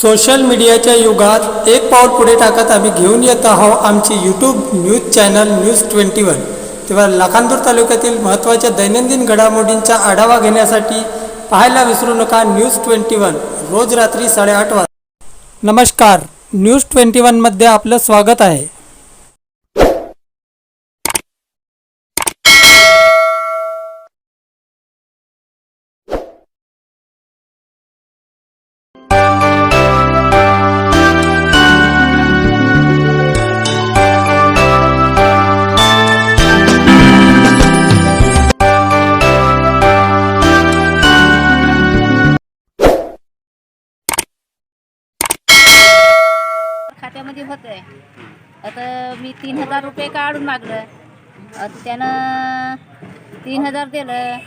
Social मीडियाच्या युगात एक पाऊल पुढे टाकत आम्ही घेऊन येत आहोत आमची YouTube news channel news twenty one तेव्हा लाखांदूर तालुक्यातील महत्त्वाच्या दैनंदिन घडामोडींचा आढावा घेण्यासाठी पाहायला विसरू नका न्यूज ट्वेंटी वन रोज रात्री साडेआठ वाजता नमस्कार न्यूज ट्वेंटी वनमध्ये आपलं स्वागत आहे. खात्यामध्ये होतं आहे आता मी तीन हजार रुपये काढून मागलं. आता त्यानं तीन हजार दिलं.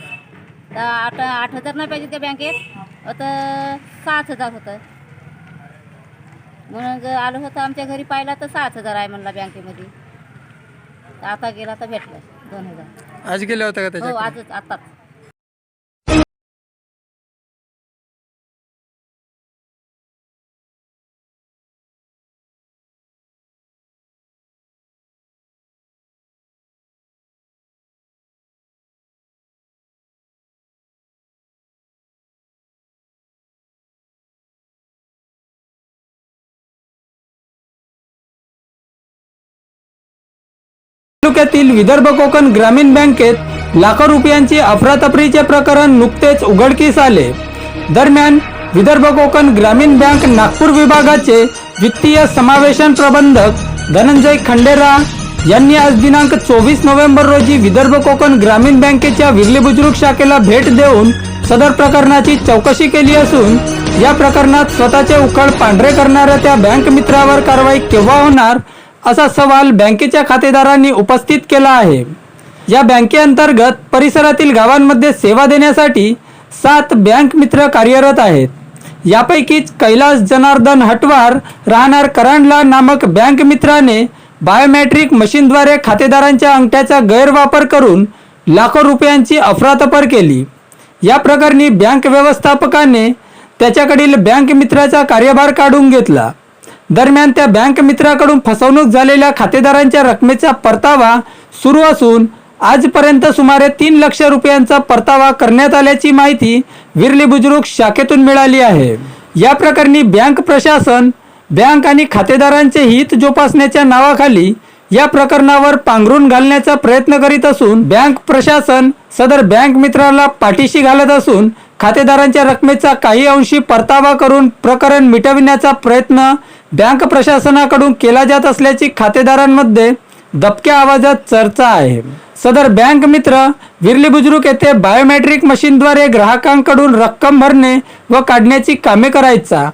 तर आठ आठ हजार नाही पाहिजे त्या बँकेत. आता सात हजार होतं. मग आलं होतं आमच्या घरी पाहिला तर सात हजार आहे म्हणला बँकेमध्ये. आता गेला तर भेटलं दोन हजार. आज गेले होते का हो आजच आताच. तालुक्यातील विदर्भ कोकण ग्रामीण बँकेत लाखो रुपयांची अफरातफरीचे प्रकरण नुकतेच उघडकीस आले. दरम्यान विदर्भ कोकण ग्रामीण बँक नागपूर विभागाचे वित्तीय समावेशन प्रबंधक धनंजय खंडेरा यांनी आज दिनांक चोवीस नोव्हेंबर रोजी विदर्भ कोकण ग्रामीण बँकेच्या विरली बुजुर्ग शाखेला भेट देऊन सदर प्रकरणाची चौकशी केली असून या प्रकरणात स्वतःचे उखळ पांढरे करणाऱ्या त्या बँक मित्रावर कारवाई केव्हा होणार असा सवाल बँकेच्या खातेदारांनी उपस्थित केला आहे. या बँकेअंतर्गत परिसरातील गावांमध्ये सेवा देण्यासाठी सात बँक मित्र कार्यरत आहेत. यापैकीच कैलास जनार्दन हटवार राहणार करांडला नामक बँक मित्राने बायोमॅट्रिक मशीनद्वारे खातेदारांच्या अंगठ्याचा गैरवापर करून लाखो रुपयांची अफरातफर केली. या प्रकरणी बँक व्यवस्थापकाने त्याच्याकडील बँक मित्राचा कार्यभार काढून घेतला. दरम्यान त्या बँक मित्राकडून फसवणूक झालेल्या खातेदारांच्या रकमेचा परतावा सुरू असून आजपर्यंत सुमारे तीन लक्ष रुपयांचा परतावा करण्यात आल्याची माहिती विरली बुजुर्ग शाखेतून मिळाली आहे. या प्रकरणी बँक प्रशासन बँक आणि खातेदारांचे हित जोपासण्याच्या नावाखाली या प्रकरणावर पांघरून घालण्याचा प्रयत्न करीत असून बँक प्रशासन सदर बँक मित्राला पाठीशी घालत असून खातेदारांच्या रकमेचा काही अंशी परतावा करून प्रकरण मिटविण्याचा प्रयत्न बँक प्रशासनाकडून केला जात असल्याची खातेदारांमध्ये दबक्या आवाजात चर्चा आहे. सदर बँक मित्र विरली बुजुर्ग येथे बायोमेट्रिक मशीनद्वारे ग्राहकांकडून रक्कम भरणे व काढण्याची कामे करायचा.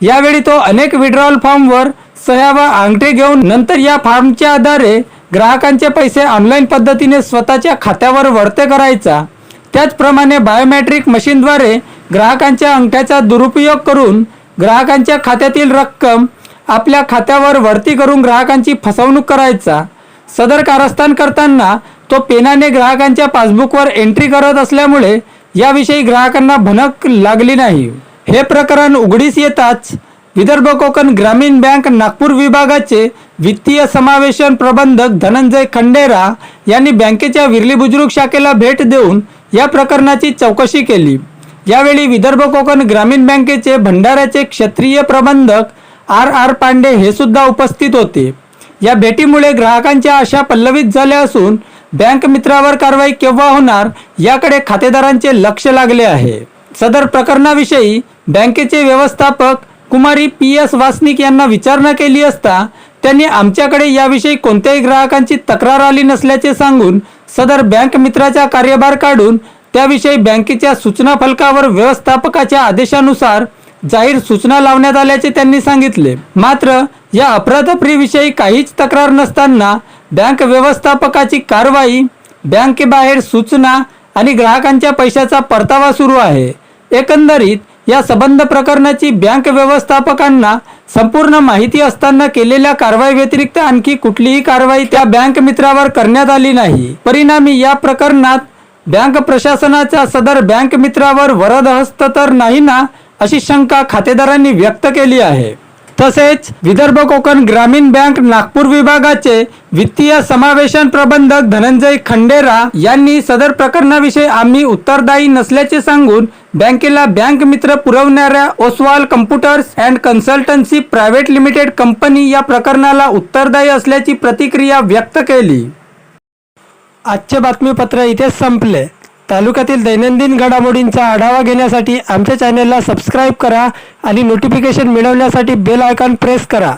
यावेळी तो अनेक विड्रॉल फॉर्मवर सह्या व अंगठे घेऊन नंतर या फॉर्मच्या आधारे ग्राहकांचे पैसे ऑनलाईन पद्धतीने स्वतःच्या खात्यावर वळते करायचा. त्याचप्रमाणे बायोमॅट्रिक मशीनद्वारे ग्राहकांच्या अंगठ्याचा दुरुपयोग करून ग्राहकांच्या खात्यातील रक्कम आपल्या खात्यावर वरती करून ग्राहकांची फसवणूक करायचा. सदर कारस्थान करताना तो पेनाने ग्राहकांच्या पासबुकवर एंट्री करत असल्यामुळे याविषयी ग्राहकांना भनक लागली नाही. हे प्रकरण उघडीस येताच विदर्भ कोकण ग्रामीण बँक नागपूर विभागाचे वित्तीय समावेशन प्रबंधक धनंजय खंडेरा यांनी बँकेच्या विरली बुजुर्ग शाखेला भेट देऊन या प्रकरणाची चौकशी केली. यावेळी विदर्भ कोकण ग्रामीण बँकेचे भंडाऱ्याचे क्षेत्रीय प्रबंधक आर आर पांडे हे सुद्धा उपस्थित होते. या भेटीमुळे ग्राहकांच्या आशा पल्लवित झाल्या असून बँक मित्रावर कारवाई केव्हा होणार याकडे खातेदारांचे लक्ष लागले आहे. सदर प्रकरणाविषयी बँकेचे व्यवस्थापक कुमारी पी एस वासनिक यांना विचारणा केली असता त्यांनी आमच्याकडे याविषयी कोणत्याही ग्राहकांची तक्रार आली नसल्याचे सांगून सदर बँक मित्राचा कार्यभार काढून त्याविषयी बँकेच्या सूचना फलकावर व्यवस्थापकाच्या आदेशानुसार जाहीर सूचना लावण्यात आल्याचे त्यांनी सांगितले. मात्र या अपराधप्रीविषयी काहीच तक्रार नसताना बँक व्यवस्थापकाची कारवाई बँकेबाहेर सूचना आणि ग्राहकांच्या पैशाचा परतावा सुरू आहे. एकंदरीत या संबंध प्रकरणाची बँक व्यवस्थापकांना संपूर्ण माहिती असताना केलेल्या कारवाई व्यतिरिक्त आणखी कुठलीही कारवाई त्या बँक मित्रावर करण्यात आली नाही. परिणामी या प्रकरणात बँक प्रशासनाच्या सदर बँक मित्रावर वरद हस्त तर नाही ना अशी शंका खातेदारांनी व्यक्त केली आहे. तसेच विदर्भ कोकण ग्रामीण बँक नागपूर विभागाचे वित्तीय समावेशन प्रबंधक धनंजय खंडेरा यांनी सदर प्रकरणाविषयी आम्ही उत्तरदायी नसल्याचे सांगून बँकेला बँक मित्र पुरवणाऱ्या Oswal computers and consultancy private limited company या प्रकरणाला उत्तरदायी असल्याची प्रतिक्रिया व्यक्त केली. आजचे बातमीपत्र इथेच संपले. तालुक्यातील दैनंदिन घडामोडींचा आढावा घेण्यासाठी आमच्या चॅनेलला सबस्क्राईब करा आणि नोटिफिकेशन मिळवण्यासाठी बेल आयकॉन प्रेस करा.